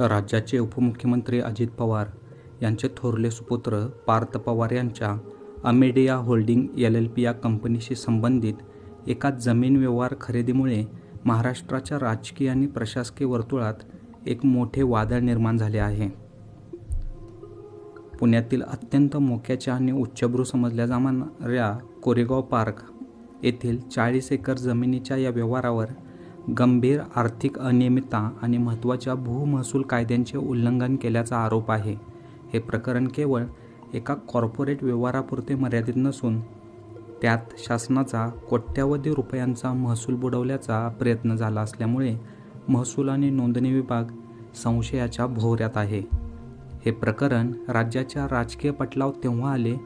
राज्याचे उपमुख्यमंत्री अजित पवार यांचे थोरले सुपुत्र पार्थ पवार यांच्या Amadea holding L L P या कंपनीशी संबंधित एका जमीन व्यवहार खरेदीमुळे महाराष्ट्राच्या राजकीय आणि प्रशासकीय वर्तुळात एक मोठे वादळ निर्माण झाले आहे. पुण्यातील अत्यंत मोक्याच्या आणि उच्चभ्रू समजल्या जाणाऱ्या कोरेगाव पार्क येथील चाळीस एकर जमिनीच्या या व्यवहारावर गंभीर आर्थिक अनियमितता आणि महत्त्वाच्या भूमहसूल कायद्यांचे उल्लंघन केल्याचा आरोप आहे. हे प्रकरण केवळ एका कॉर्पोरेट व्यवहारापुरते मर्यादित नसून त्यात शासनाचा कोट्यावधी रुपयांचा महसूल बुडवल्याचा प्रयत्न झाला असल्यामुळे महसूल आणि नोंदणी विभाग संशयाच्या भोवऱ्यात आहे. हे प्रकरण राज्याच्या राजकीय पटलाव तेव्हा आले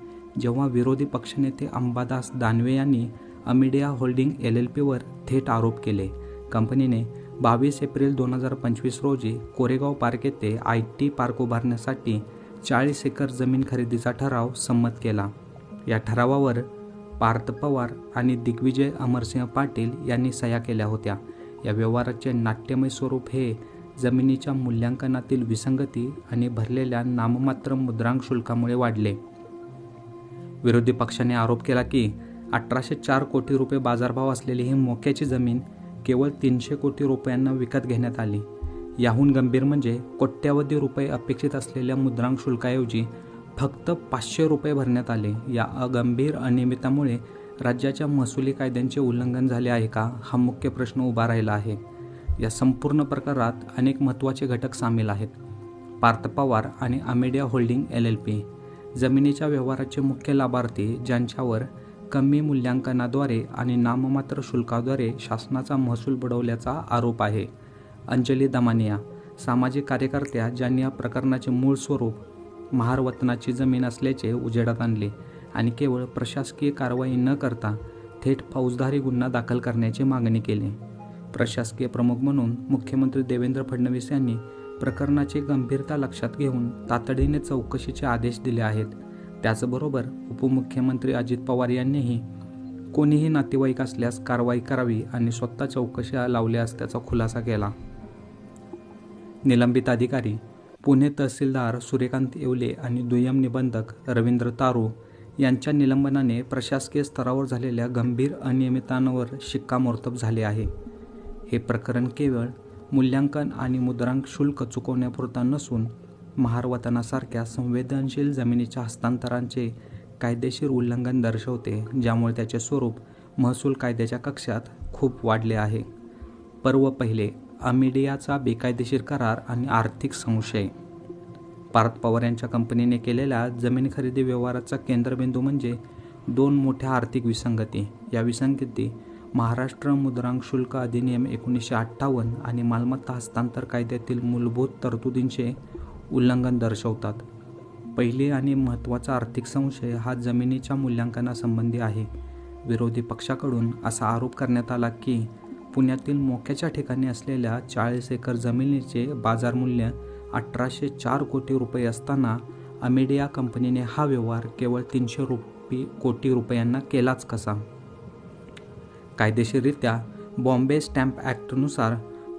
जेव्हा विरोधी पक्षनेते अंबादास दानवे यांनी अमिडिया होल्डिंग एल एल पीवर थेट आरोप केले. कंपनीने बावीस एप्रिल दोन हजार पंचवीस रोजी कोरेगाव पार्क येथे आय टी पार्क उभारण्यासाठी चाळीस एकर जमीन खरेदीचा ठराव संमत केला. या ठरावावर पार्थ पवार आणि दिग्विजय अमरसिंह पाटील यांनी सह्या केल्या होत्या. या व्यवहाराचे नाट्यमय स्वरूप हे जमिनीच्या मूल्यांकनातील विसंगती आणि भरलेल्या नाममात्र मुद्रांक शुल्कामुळे वाढले. विरोधी पक्षाने आरोप केला की अठराशे चार कोटी रुपये बाजारभाव असलेली ही मोक्याची जमीन केवळ तीनशे कोटी रुपयांना विकत घेण्यात आली. याहून गंभीर म्हणजे कोट्यावधी रुपये अपेक्षित असलेल्या मुद्रांक शुल्काऐवजी फक्त पाचशे रुपये भरण्यात आले. या अगंभीर अनियमितामुळे राज्याच्या महसुली कायद्यांचे उल्लंघन झाले आहे का? हा मुख्य प्रश्न उभा राहिला आहे. या संपूर्ण प्रकारात अनेक महत्त्वाचे घटक सामील आहेत. पार्थ पवार आणि Amedia Holding L L P. जमिनीच्या व्यवहाराचे मुख्य लाभार्थी ज्यांच्यावर कमी मूल्यांकनाद्वारे आणि नाममात्र शुल्काद्वारे शासनाचा महसूल बुडवल्याचा आरोप आहे. अंजली दमानिया सामाजिक कार्यकर्त्या ज्यांनी या प्रकरणाचे मूळ स्वरूप महारवतनाची जमीन असल्याचे उजेडात आणले आणि केवळ प्रशासकीय कारवाई न करता थेट फौजदारी गुन्हा दाखल करण्याची मागणी केली. प्रशासकीय प्रमुख म्हणून मुख्यमंत्री देवेंद्र फडणवीस यांनी प्रकरणाची गंभीरता लक्षात घेऊन तातडीने चौकशीचे आदेश दिले आहेत. त्याचबरोबर उपमुख्यमंत्री अजित पवार यांनीही कोणीही नातेवाईक असल्यास कारवाई करावी आणि स्वतः चौकशा लावल्यास त्याचा खुलासा केला. निलंबित अधिकारी पुणे तहसीलदार सूर्यकांत येवले आणि दुय्यम निबंधक रवींद्र तारू यांच्या निलंबनाने प्रशासकीय स्तरावर झालेल्या गंभीर अनियमितांवर शिक्कामोर्तब झाले आहे. हे प्रकरण केवळ मूल्यांकन आणि मुद्रांक शुल्क चुकवण्यापुरता नसून महारवतनासारख्या संवेदनशील जमिनीच्या हस्तांतरांचे कायदेशीर उल्लंघन दर्शवते ज्यामुळे त्याचे स्वरूप महसूल कायद्याच्या कक्षात खूप वाढले आहे. पर्व पहिले अमिडियाचा बेकायदेशीर करार आणि आर्थिक संशय. पार्थ पवार यांच्या कंपनीने केलेल्या जमीन खरेदी व्यवहाराचा केंद्रबिंदू म्हणजे दोन मोठ्या आर्थिक विसंगती. या विसंगती महाराष्ट्र मुद्रांक शुल्क अधिनियम एकोणीसशे अठ्ठावन्न आणि मालमत्ता हस्तांतर कायद्यातील मूलभूत तरतुदींचे उल्लंघन दर्शवतात. पहिले आणि महत्त्वाचा आर्थिक संशय हा जमिनीच्या मूल्यांकनासंबंधी आहे. विरोधी पक्षाकडून असा आरोप करण्यात आला की पुण्यातील मोक्याच्या ठिकाणी असलेल्या चाळीस एकर जमिनीचे बाजारमूल्य अठराशे चार कोटी रुपये असताना अमेडिया कंपनीने हा व्यवहार केवळ तीनशे रुपये कोटी रुपयांना केलाच कसा? कायदेशीररित्या बॉम्बे स्टॅम्प ॲक्टनुसार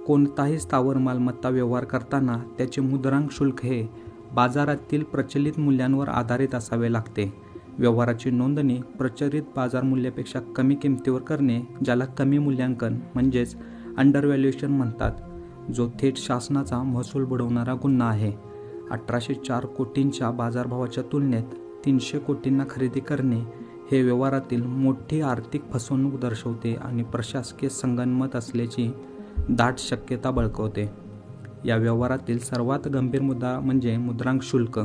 कोणताही स्थावर मालमत्ता व्यवहार करताना त्याचे मुद्रांक शुल्क हे बाजारातील प्रचलित मूल्यांवर आधारित असावे लागते. व्यवहाराची नोंदणी प्रचलित बाजार मूल्यापेक्षा कमी किमतीवर करणे ज्याला कमी मूल्यांकन म्हणजेच अंडर व्हॅल्युएशन म्हणतात जो थेट शासनाचा महसूल बुडवणारा गुन्हा आहे. अठराशे चार कोटींच्या बाजारभावाच्या तुलनेत तीनशे कोटींना खरेदी करणे हे व्यवहारातील मोठी आर्थिक फसवणूक दर्शवते आणि प्रशासकीय संगनमत असल्याची दाट शक्यता बळकवते. या व्यवहारातील सर्वात गंभीर मुद्दा म्हणजे मुद्रांक शुल्क.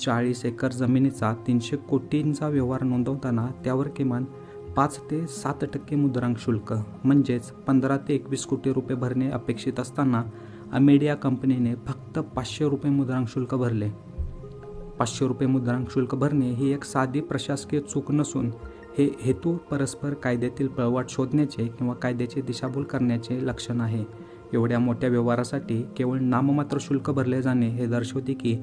चाळीस एकर जमिनीचा तीनशे कोटींचा व्यवहार नोंदवताना त्यावर किमान पाच ते सात टक्के मुद्रांक शुल्क म्हणजेच पंधरा ते एकवीस कोटी रुपये भरणे अपेक्षित असताना अमेडिया कंपनीने फक्त पाचशे रुपये मुद्रांक शुल्क भरले. पाचशे रुपये मुद्रांक शुल्क भरणे ही एक साधी प्रशासकीय चूक नसून हे हेतू परस्पर कायद्यातील पळवाट शोधण्याचे किंवा कायद्याची दिशाभूल करण्याचे लक्षण आहे. एवढ्या मोठ्या व्यवहारासाठी केवळ नाममात्र शुल्क भरले जाणे हे दर्शवते की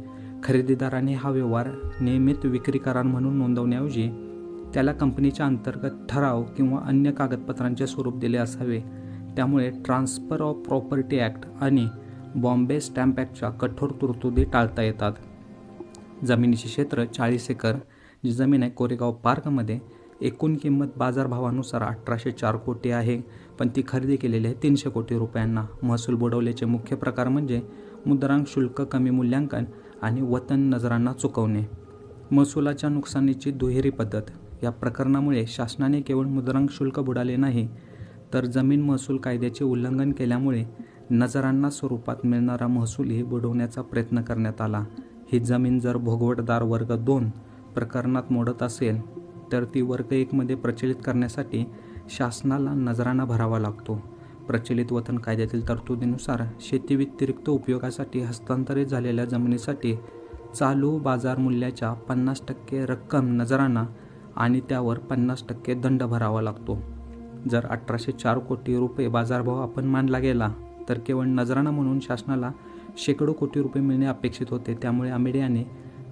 खरेदीदाराने हा व्यवहार नियमित विक्री करार म्हणून नोंदवण्याऐवजी त्याला कंपनीच्या अंतर्गत ठराव किंवा अन्य कागदपत्रांचे स्वरूप दिले असावे. त्यामुळे ट्रान्सफर ऑफ प्रॉपर्टी ॲक्ट आणि बॉम्बे स्टॅम्प ॲक्टच्या कठोर तरतुदी टाळता येतात. जमिनीचे क्षेत्र चाळीस एकर जी जमीन आहे कोरेगाव पार्कमध्ये एकूण किंमत बाजारभावानुसार अठराशे चार कोटी आहे. पण ती खरेदी केलेली आहे तीनशे कोटी रुपयांना महसूल बुडवल्याचे मुख्य प्रकार म्हणजे मुद्रांक शुल्क कमी मूल्यांकन आणि वतन नजरांना चुकवणे. महसुलाच्या नुकसानीची दुहेरी पद्धत. या प्रकरणामुळे शासनाने केवळ मुद्रांक शुल्क बुडाले नाही तर जमीन महसूल कायद्याचे उल्लंघन केल्यामुळे नजरांना स्वरूपात मिळणारा महसूलही बुडवण्याचा प्रयत्न करण्यात आला. ही जमीन जर भोगवटदार वर्ग दोन प्रकरणात मोडत असेल तर ती वर्ग एकमध्ये प्रचलित करण्यासाठी शासनाला नजराणा भरावा लागतो. प्रचलित वतन कायद्यातील तरतुदीनुसार शेती व्यतिरिक्त उपयोगासाठी हस्तांतरित झालेल्या जमिनीसाठी चालू बाजार मूल्याच्या पन्नास टक्के रक्कम नजराणा आणि त्यावर पन्नास टक्के दंड भरावा लागतो. जर अठराशे चार कोटी रुपये बाजारभाव आपण मानला गेला तर केवळ नजराणा म्हणून शासनाला शेकडो कोटी रुपये मिळणे अपेक्षित होते. त्यामुळे अमेडियाने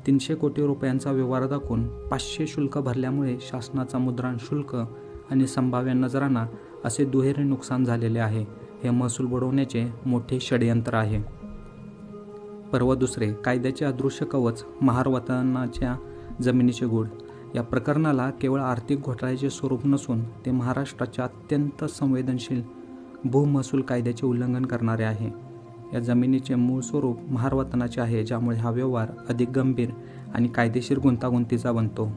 तीनशे कोटी रुपयांचा व्यवहार दाखवून पाचशे शुल्क भरल्यामुळे शासनाचा मुद्रांक शुल्क आणि संभाव्य नजराना असे दुहेरी नुकसान झालेले आहे हे महसूल बुडवण्याचे मोठे षडयंत्र आहे. पर्व दुसरे कायद्याचे अदृश्य कवच महारवतनाच्या जमिनीचे गुढ. या प्रकरणाला केवळ आर्थिक घोटाळ्याचे स्वरूप नसून ते महाराष्ट्राच्या अत्यंत संवेदनशील भूमहसूल कायद्याचे उल्लंघन करणारे आहे. या जमिनीचे मूळ स्वरूप महारवतनाचे आहे ज्यामुळे हा व्यवहार अधिक गंभीर आणि कायदेशीर गुंतागुंतीचा बनतो.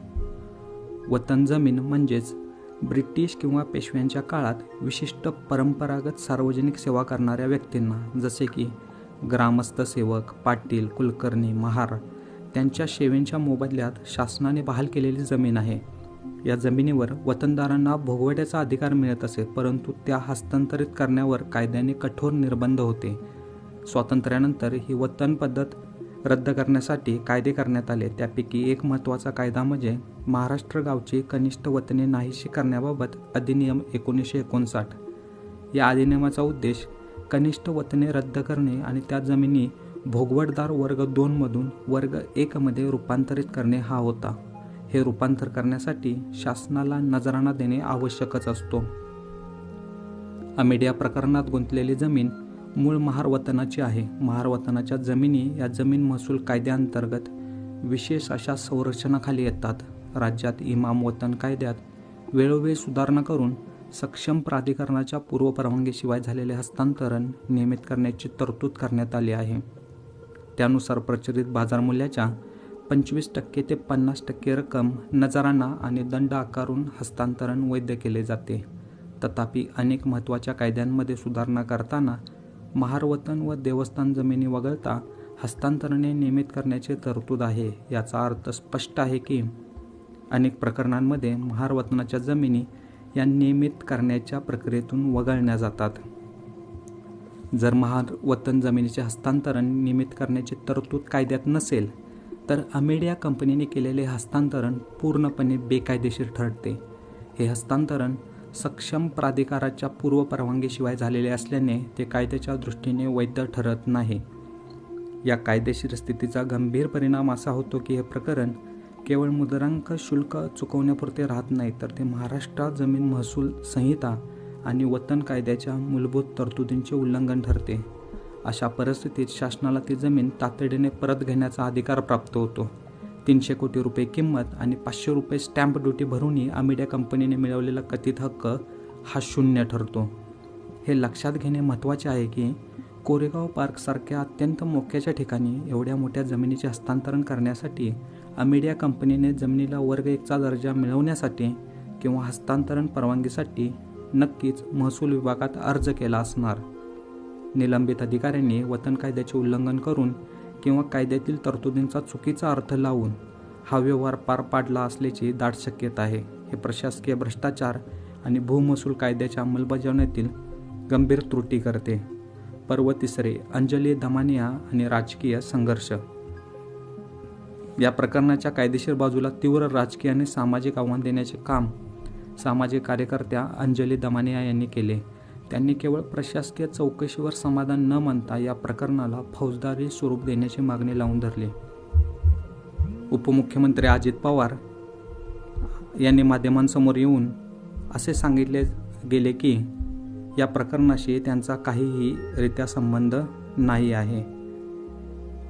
वतन जमीन म्हणजेच ब्रिटिश किंवा पेशव्यांच्या काळात विशिष्ट परंपरागत सार्वजनिक सेवा करणाऱ्या व्यक्तींना जसे की ग्रामस्थ सेवक पाटील कुलकर्णी महार त्यांच्या सेवेंच्या मोबदल्यात शासनाने बहाल केलेली जमीन आहे. या जमिनीवर वतनदारांना भोगवट्याचा अधिकार मिळत असे परंतु त्या हस्तांतरित करण्यावर कायद्याने कठोर निर्बंध होते. स्वातंत्र्यानंतर ही वतन पद्धत रद्द करण्यासाठी कायदे करण्यात आले. त्यापैकी एक महत्त्वाचा कायदा म्हणजे महाराष्ट्र गावची कनिष्ठ वतने नाहीशी करण्याबाबत अधिनियम एकोणीसशे एकोणसाठ. या अधिनियमाचा उद्देश कनिष्ठ वतने रद्द करणे आणि त्या जमिनी भोगवटदार वर्ग दोनमधून वर्ग एकमध्ये रूपांतरित करणे हा होता. हे रूपांतर करण्यासाठी शासनाला नजराना देणे आवश्यकच असतो. अमेडिया प्रकरणात गुंतलेली जमीन मूळ महारवतनाची आहे. महारवतनाच्या जमिनी या जमीन महसूल कायद्याअंतर्गत विशेष अशा संरक्षणाखाली येतात. राज्यात इमाम वतन कायद्यात वेळोवेळी सुधारणा करून सक्षम प्राधिकरणाच्या पूर्वपरवानगीशिवाय झालेले हस्तांतरण नियमित करण्याची तरतूद करण्यात आली आहे. त्यानुसार प्रचलित बाजार मूल्याच्या पंचवीस टक्के ते पन्नास टक्के रक्कम नजराना आणि दंड आकारून हस्तांतरण वैध केले जाते. तथापि अनेक महत्त्वाच्या कायद्यांमध्ये सुधारणा करताना महारवतन व देवस्थान जमिनी वगळता हस्तांतरणे नियमित करण्याची तरतूद आहे याचा अर्थ स्पष्ट आहे की अनेक प्रकरणांमध्ये महारवतनाच्या जमिनी या नियमित करण्याच्या प्रक्रियेतून वगळल्या जातात. जर महारवतन जमिनीचे हस्तांतरण नियमित करण्याची तरतूद कायद्यात नसेल तर अमेडिया कंपनीने केलेले हस्तांतरण पूर्णपणे बेकायदेशीर ठरते. हे हस्तांतरण सक्षम प्राधिकाराच्या पूर्व परवानगीशिवाय झालेले असल्याने ते कायद्याच्या दृष्टीने वैध ठरत नाही. या कायदेशीर स्थितीचा गंभीर परिणाम असा होतो की हे प्रकरण केवळ मुद्रांक शुल्क चुकवण्यापुरते राहत नाही तर ते महाराष्ट्र जमीन महसूल संहिता आणि वतन कायद्याच्या मूलभूत तरतुदींचे उल्लंघन ठरते. अशा परिस्थितीत शासनाला ती जमीन तातडीने परत घेण्याचा अधिकार प्राप्त होतो. तीनशे कोटी रुपये किंमत आणि पाचशे रुपये स्टॅम्प ड्युटी भरूनही अमिडिया कंपनीने मिळवलेला कथित हक्क हा शून्य ठरतो. हे लक्षात घेणे महत्त्वाचे आहे की कोरेगाव पार्कसारख्या अत्यंत मोक्याच्या ठिकाणी एवढ्या मोठ्या जमिनीचे हस्तांतरण करण्यासाठी अमिडिया कंपनीने जमिनीला वर्ग एकचा दर्जा मिळवण्यासाठी किंवा हस्तांतरण परवानगीसाठी नक्कीच महसूल विभागात अर्ज केला असणार. निलंबित अधिकाऱ्यांनी वतन कायद्याचे उल्लंघन करून किंवा कायद्यातील तरतुदींचा चुकीचा अर्थ लावून हा व्यवहार पार पाडला असल्याची दाट शक्यता आहे हे प्रशासकीय भ्रष्टाचार आणि भूमहसूल कायद्याच्या अंमलबजावणीतील गंभीर त्रुटी करते. पर्व तिसरे अंजली दमानिया आणि राजकीय संघर्ष. या प्रकरणाच्या कायदेशीर बाजूला तीव्र राजकीय आणि सामाजिक आव्हान देण्याचे काम सामाजिक कार्यकर्त्या अंजली दमानिया यांनी केले. त्यांनी केवळ प्रशासकीय चौकशीवर समाधान न मानता या प्रकरणाला फौजदारी स्वरूप देण्याची मागणी लावून धरली. उपमुख्यमंत्री अजित पवार यांनी माध्यमांसमोर येऊन असे सांगितले गेले की या प्रकरणाशी त्यांचा काहीही रित्या संबंध नाही आहे.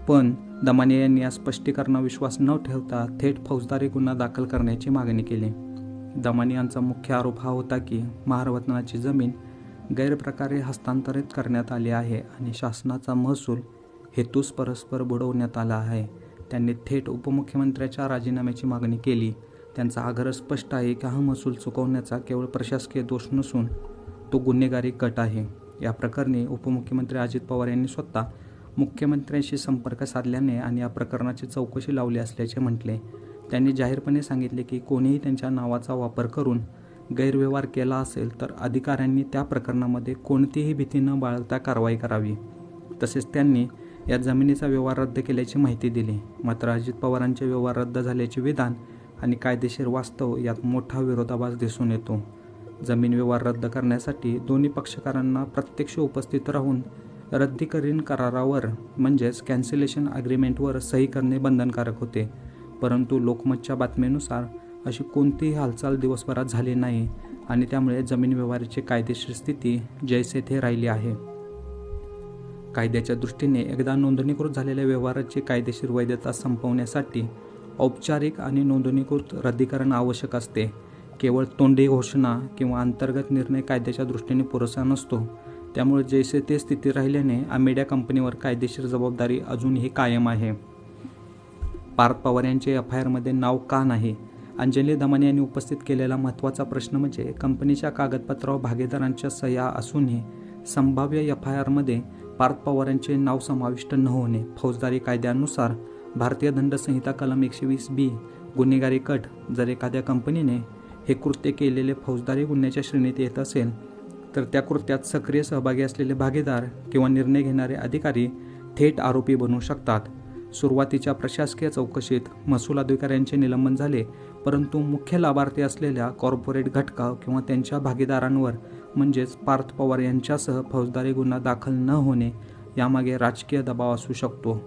पण दमाने यांनी या स्पष्टीकरणावर विश्वास न ठेवता थेट फौजदारी गुन्हा दाखल करण्याची मागणी केली. दमाने यांचा मुख्य आरोप हा होता की महारवतनाची जमीन गैरप्रकारे हस्तांतरित करण्यात आले आहे आणि शासनाचा महसूल हेतूस परस्पर बुडवण्यात आला आहे. त्यांनी थेट उपमुख्यमंत्र्याच्या राजीनाम्याची मागणी केली. त्यांचा आग्रह स्पष्ट आहे की हा महसूल चुकवण्याचा केवळ प्रशासकीय दोष नसून तो गुन्हेगारी कट आहे. या प्रकरणी उपमुख्यमंत्री अजित पवार यांनी स्वतः मुख्यमंत्र्यांशी संपर्क साधल्याने आणि या प्रकरणाची चौकशी लावली असल्याचे म्हटले. त्यांनी जाहीरपणे सांगितले की कोणीही त्यांच्या नावाचा वापर करून गैरव्यवहार केला असेल तर अधिकाऱ्यांनी त्या प्रकरणामध्ये कोणतीही भीती न बाळगता कारवाई करावी. तसेच त्यांनी या जमिनीचा व्यवहार रद्द केल्याची माहिती दिली. मात्र अजित पवारांचे व्यवहार रद्द झाल्याचे विधान आणि कायदेशीर वास्तव यात मोठा विरोधाभास दिसून येतो. जमीन व्यवहार रद्द करण्यासाठी दोन्ही पक्षकारांना प्रत्यक्ष उपस्थित राहून रद्दीकरण करारावर म्हणजेच कॅन्सलेशन अग्रीमेंटवर सही करणे बंधनकारक होते. परंतु लोकमतच्या बातमीनुसार अशी कोणतीही हालचाल दिवसभरात झाली नाही आणि त्यामुळे जमीन व्यवहाराची कायदेशीर स्थिती जैसे थे राहिली आहे. कायद्याच्या दृष्टीने एकदा नोंदणीकृत झालेल्या व्यवहाराची कायदेशीर वैधता संपवण्यासाठी औपचारिक आणि नोंदणीकृत रद्दीकरण आवश्यक असते. केवळ तोंडी घोषणा किंवा अंतर्गत निर्णय कायद्याच्या दृष्टीने पुरेसा नसतो. त्यामुळे जैसे ते स्थिती राहिल्याने अमेडिया कंपनीवर कायदेशीर जबाबदारी अजूनही कायम आहे. पार्थ पवार यांचे एफ आय आरमध्ये नाव का नाही? अंजली दमाने यांनी उपस्थित केलेला महत्त्वाचा प्रश्न म्हणजे कंपनीच्या कागदपत्रावर भागीदारांच्या सह्या असूनही संभाव्य एफ आय आरमध्ये पार्थ पवार यांचे नाव समाविष्ट न होणे फौजदारी कायद्यानुसार भारतीय दंड संहिता कलम एकशे वीस बी गुन्हेगारी कट जर एखाद्या कंपनीने हे कृत्य केलेले फौजदारी गुन्ह्याच्या श्रेणीत येत असेल तर त्या कृत्यात सक्रिय सहभागी असलेले भागीदार किंवा निर्णय घेणारे अधिकारी थेट आरोपी बनू शकतात. सुरुवातीच्या प्रशासकीय चौकशीत महसूल अधिकाऱ्यांचे निलंबन झाले परंतु मुख्य लाभार्थी असलेल्या कॉर्पोरेट घटका किंवा त्यांच्या भागीदारांवर म्हणजेच पार्थ पवार यांच्यासह फौजदारी गुन्हा दाखल न होणे यामागे राजकीय दबाव असू शकतो.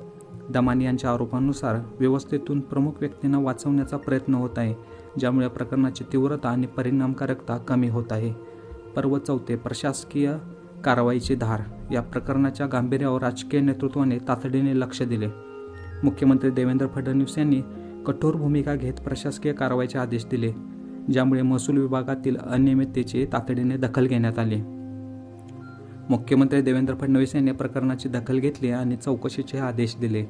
दमानी यांच्या आरोपानुसार व्यवस्थेतून प्रमुख व्यक्तींना वाचवण्याचा प्रयत्न होत आहे ज्यामुळे प्रकरणाची तीव्रता आणि परिणामकारकता कमी होत आहे. पर्व चौथे प्रशासकीय कारवाईची धार. या प्रकरणाच्या गांभीर्यावर राजकीय नेतृत्वाने तातडीने लक्ष दिले. मुख्यमंत्री देवेंद्र फडणवीस यांनी कठोर भूमिका घेत प्रशासकीय कारवाईचे आदेश दिले ज्यामुळे महसूल विभागातील अनियमिततेची तातडीने दखल घेण्यात आली. मुख्यमंत्री देवेंद्र फडणवीस यांनी प्रकरणाची दखल घेतली आणि चौकशीचे आदेश दिले.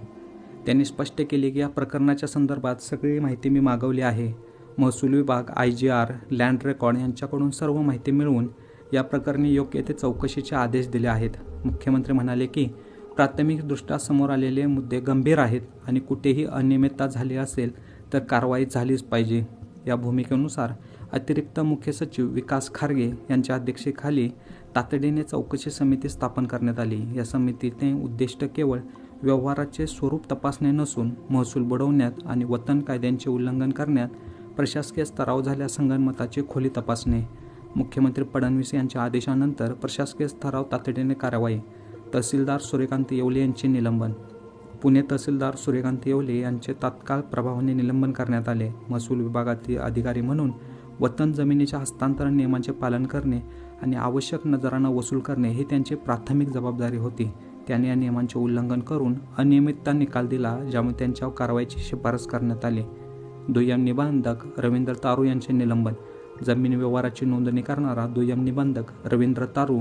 त्यांनी स्पष्ट केले की या प्रकरणाच्या संदर्भात सगळी माहिती मी मागवली आहे. महसूल विभाग I G R land record यांच्याकडून सर्व माहिती मिळवून या प्रकरणी योग्य ते चौकशीचे आदेश दिले आहेत. मुख्यमंत्री म्हणाले की प्राथमिकदृष्ट्या समोर आलेले मुद्दे गंभीर आहेत आणि कुठेही अनियमितता झाली असेल तर कारवाई झालीच पाहिजे. या भूमिकेनुसार अतिरिक्त मुख्य सचिव विकास खारगे यांच्या अध्यक्षतेखाली तातडीने चौकशी समिती स्थापन करण्यात आली. या समितीने उद्दिष्ट केवळ व्यवहाराचे स्वरूप तपासणे नसून महसूल बुडवण्यात आणि वतन कायद्यांचे उल्लंघन करण्यात प्रशासकीय स्तराव झाल्या संगणमताची खोली तपासणे. मुख्यमंत्री फडणवीस यांच्या आदेशानंतर प्रशासकीय स्तराव तातडीने कारवाई तहसीलदार सूर्यकांत येवले यांचे निलंबन. पुणे तहसीलदार सूर्यकांत येवले यांचे तात्काळ प्रभावाने निलंबन करण्यात आले. महसूल विभागातील अधिकारी म्हणून वतन जमिनीच्या हस्तांतरण नियमांचे पालन करणे आणि आवश्यक नजराना वसूल करणे ही त्यांची प्राथमिक जबाबदारी होती. त्याने या नियमांचे उल्लंघन करून अनियमितता निकाल दिला ज्यामुळे त्यांच्यावर कारवाईची शिफारस करण्यात आली. दुय्यम निबंधक रवींद्र तारू यांचे निलंबन. जमीन व्यवहाराची नोंदणी करणारा दुय्यम निबंधक रवींद्र तारू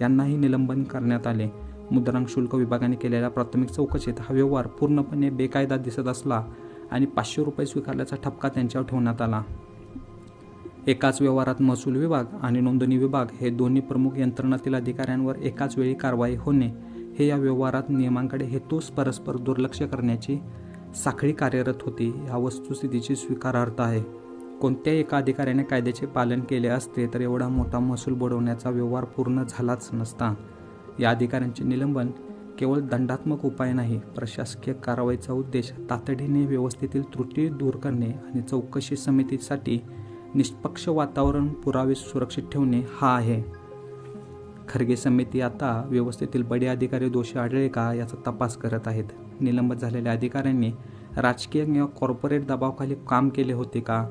यांनाही निलंबन करण्यात आले. मुद्रांक शुल्क विभागाने केलेल्या प्राथमिक चौकशीत हा व्यवहार पूर्णपणे बेकायदा दिसत असला आणि पाचशे रुपये स्वीकारल्याचा ठपका त्यांच्यावर ठेवण्यात आला. एकाच व्यवहारात महसूल विभाग आणि नोंदणी विभाग हे दोन्ही प्रमुख यंत्रणातील अधिकाऱ्यांवर एकाच वेळी कारवाई होणे हे या व्यवहारात नियमांकडे हेतूस परस्पर दुर्लक्ष करण्याची साखळी कार्यरत होती या वस्तुस्थितीची स्वीकारार्थ आहे. कोणत्याही एका अधिकाऱ्याने कायद्याचे पालन केले असते तर एवढा मोठा महसूल बुडवण्याचा व्यवहार पूर्ण झालाच नसता. या अधिकाऱ्यांचे निलंबन केवळ दंडात्मक उपाय नाही प्रशासकीय कारवाईचा उद्देश तातडीने व्यवस्थेतील त्रुटी दूर करणे आणि चौकशी समितीसाठी निष्पक्ष वातावरण पुरावे सुरक्षित ठेवणे हा आहे. खरगे समिती आता व्यवस्थेतील बडे अधिकारी दोषी आढळले का याचा तपास करत आहेत. निलंबित झालेल्या अधिकाऱ्यांनी राजकीय किंवा कॉर्पोरेट दबावाखाली काम केले होते का?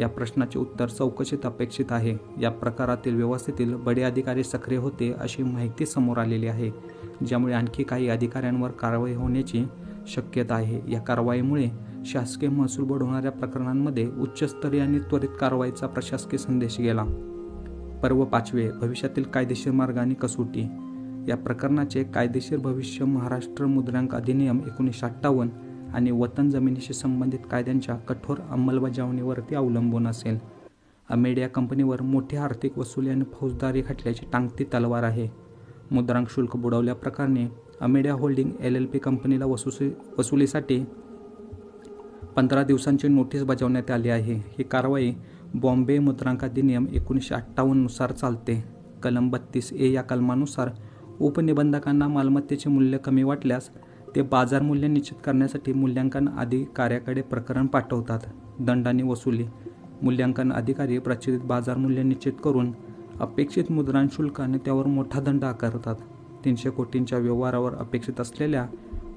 या प्रश्नाचे उत्तर चौकशीत अपेक्षित आहे. या प्रकारातील व्यवस्थेतील बडे अधिकारी सक्रिय होते अशी माहिती समोर आलेली आहे. ज्यामुळे आणखी काही अधिकाऱ्यांवर कारवाई होण्याची शक्यता आहे. या कारवाईमुळे शासकीय महसूल बढवणाऱ्या प्रकरणांमध्ये उच्चस्तरीय आणि त्वरित कारवाईचा प्रशासकीय संदेश गेला. पर्व पाचवे भविष्यातील कायदेशीर मार्ग आणि कसोटी. या प्रकरणाचे कायदेशीर भविष्य महाराष्ट्र मुद्रांक अधिनियम एकोणीसशे अठ्ठावन्न आणि वतन जमिनीशी संबंधित कायद्यांच्या कठोर अंमलबजावणीवरती अवलंबून असेल. अमेडिया कंपनीवर मोठी आर्थिक वसुली आणि फौजदारी खटल्याची टांगती तलवार आहे. मुद्रांक शुल्क बुडवल्याप्रकरणी Amedia Holding L L P कंपनीला वसुसी वसुलीसाठी पंधरा दिवसांची नोटीस बजावण्यात आली आहे. ही कारवाई बॉम्बे मुद्रांक अधिनियम एकोणीसशे अठ्ठावन्ननुसार चालते. कलम बत्तीस ए या कलमानुसार उपनिबंधकांना मालमत्तेचे मूल्य कमी वाटल्यास ते बाजार मूल्य निश्चित करण्यासाठी मूल्यांकन अधिकाऱ्याकडे प्रकरण पाठवतात. दंडाने वसुली मूल्यांकन अधिकारी प्रचलित बाजार मूल्य निश्चित करून अपेक्षित मुद्रांक शुल्काने त्यावर मोठा दंड आकारतात. तीनशे कोटींच्या व्यवहारावर अपेक्षित असलेल्या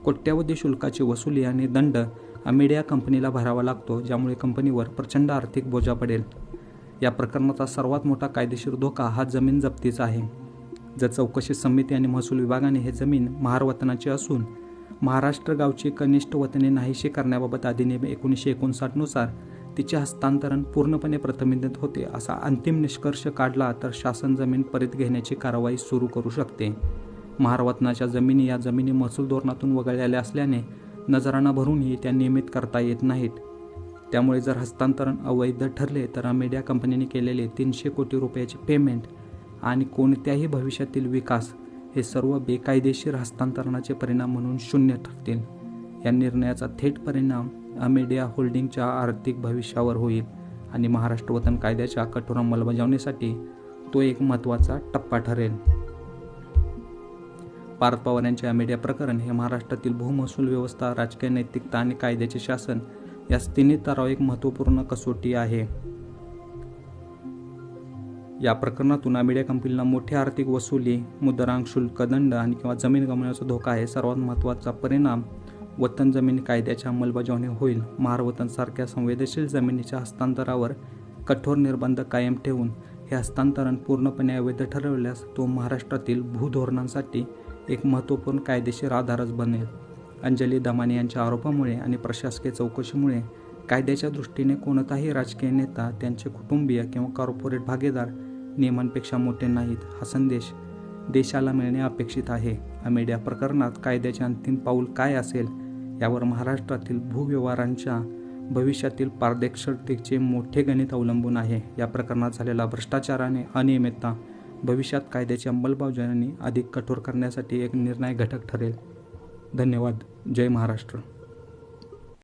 कोट्यावधी शुल्काची वसुली आणि दंड अमेडिया कंपनीला भरावा लागतो ज्यामुळे कंपनीवर प्रचंड आर्थिक बोजा पडेल. या प्रकरणाचा सर्वात मोठा कायदेशीर धोका हा जमीन जप्तीचा आहे. जर चौकशी समिती आणि महसूल विभागाने हे जमीन महारवतनाची असून महाराष्ट्र गावची कनिष्ठ वतने नाहीशी करण्याबाबत अधिनियम एकोणीसशे एकोणसाठनुसार तिचे हस्तांतरण पूर्णपणे प्रतिबंधित होते असा अंतिम निष्कर्ष काढला तर शासन जमीन परत घेण्याची कारवाई सुरू करू शकते. महारवतनाच्या जमिनी या जमिनी महसूल धोरणातून वगळलेल्या असल्याने नजराना भरूनही त्या नियमित करता येत नाहीत. त्यामुळे जर हस्तांतरण अवैध ठरले तर अमेडिया कंपनीने केलेले तीनशे कोटी रुपयाचे पेमेंट आणि कोणत्याही भविष्यातील विकास हे सर्व बेकायदेशीर हस्तांतरणाचे परिणाम म्हणून शून्य ठरतील. या निर्णयाचा थेट परिणाम अमेडिया होल्डिंगच्या आर्थिक भविष्यावर होईल आणि महाराष्ट्र वतन कायद्याच्या कठोर अंमलबजावणीसाठी तो एक महत्त्वाचा टप्पा ठरेल. पार्थ पवार यांचे अमेडिया प्रकरण हे महाराष्ट्रातील भूमहसूल व्यवस्था राजकीय नैतिकता आणि कायद्याचे शासन या तिन्ही तराव एक महत्त्वपूर्ण कसोटी आहे. या प्रकरणातून मीडिया कंपनीला मोठी आर्थिक वसुली मुद्रांक शुल्क दंड आणि किंवा जमीन गमवण्याचा धोका आहे. सर्वात महत्त्वाचा परिणाम वतन जमिनी कायद्याच्या अंमलबजावणी होईल. महारवतनसारख्या संवेदनशील जमिनीच्या हस्तांतरावर कठोर निर्बंध कायम ठेवून हे हस्तांतरण पूर्णपणे अवैध ठरवल्यास तो महाराष्ट्रातील भूधोरणांसाठी एक महत्त्वपूर्ण कायदेशीर आधारच बनेल. अंजली दमानी यांच्या आरोपामुळे आणि प्रशासकीय चौकशीमुळे कायद्याच्या दृष्टीने कोणताही राजकीय नेता त्यांचे कुटुंबीय किंवा कॉर्पोरेट भागीदार नियमांपेक्षा मोठे नाहीत. हा संदेश देशाला मिळणे अपेक्षित आहे. अमेडिया प्रकरणात कायद्याचे अंतिम पाऊल काय असेल? यावर महाराष्ट्रातील भूव्यवहारांच्या भविष्यातील पारदर्शकतेचे मोठे गणित अवलंबून आहे. या प्रकरणात झालेला भ्रष्टाचाराने अनियमितता भविष्यात कायद्याची अंमलबजावणी अधिक कठोर करण्यासाठी एक निर्णायक घटक ठरेल. धन्यवाद. जय महाराष्ट्र.